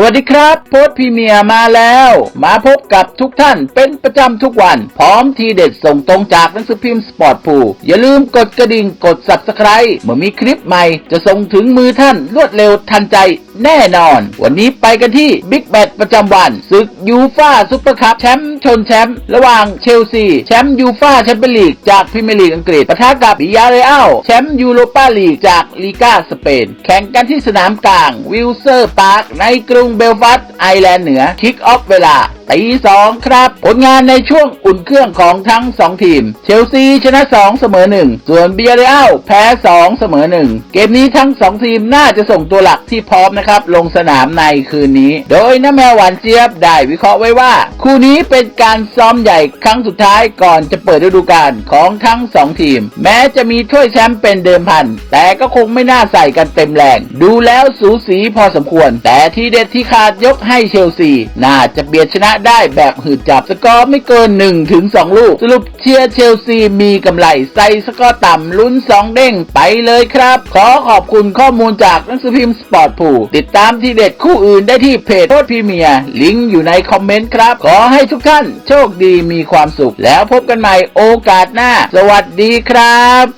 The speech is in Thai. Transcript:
สวัสดีครับ โพสพรีเมียมาแล้ว มาพบกับทุกท่านเป็นประจำทุกวัน พร้อมทีเด็ดส่งตรงจากหนังสือพิมพ์สปอร์ตพูอย่าลืมกดกระดิ่งกด subscribe เมื่อมีคลิปใหม่จะส่งถึงมือท่านรวดเร็วทันใจ แน่นอน วันนี้ไปกันที่บิ๊กแบทประจำวันศึกยูฟาซุปเปอร์คัพแชมป์ชนแชมป์ระหว่างเชลซี แชมป์ยูฟาแชมเปี้ยนลีกจากพรีเมียร์ลีกอังกฤษปะทะกับบิยาเรอัลแชมป์ยูโรปาลีกจากลีกาสเปน แข่งกันที่สนามกลางวิลเซอร์พาร์คในกรุงเบลฟาสต์ไอร์แลนด์เหนือคิกออฟเวลาตีสองครับ ผลงานในช่วงอุ่นเครื่องของทั้ง 2 ทีม เชลซีชนะ 2 เสมอ 1 ส่วนเบียร์เรอัลแพ้ 2 เสมอ 1 เกมนี้ทั้ง 2 ทีมน่าจะส่งตัวหลักที่พร้อมนะครับลงสนามในคืนนี้ โดยน้าแมวหวานเจี๊ยบได้วิเคราะห์ไว้ว่า คู่นี้เป็นการซ้อมใหญ่ครั้งสุดท้ายก่อนจะ เปิดฤดูกาลของทั้ง 2 ทีม แม้จะมีถ้วยแชมป์เป็นเดิมพัน แต่ก็คงไม่น่าใส่กันเต็มแรง ดูแล้วสูสีพอสมควร แต่ที่เด็ดที่ขาดยกให้เชลซี น่าจะเบียดชนะได้แบบหืดจับ สกอร์ไม่เกิน1ถึง2ลูก สรุปเชียร์เชลซีมีกำไรใส่สกอร์ต่ำลุ้น 2 เด้งไปเลยครับ ขอขอบคุณข้อมูลจากหนังสือพิมพ์สปอร์ตผูติดตามที่เด็ดคู่อื่นได้ที่เพจโพสพรีเมียลิงก์อยู่ในคอมเมนต์ครับ ขอให้ทุกท่านโชคดีมีความสุขแล้วพบกันใหม่โอกาสหน้า สวัสดีครับ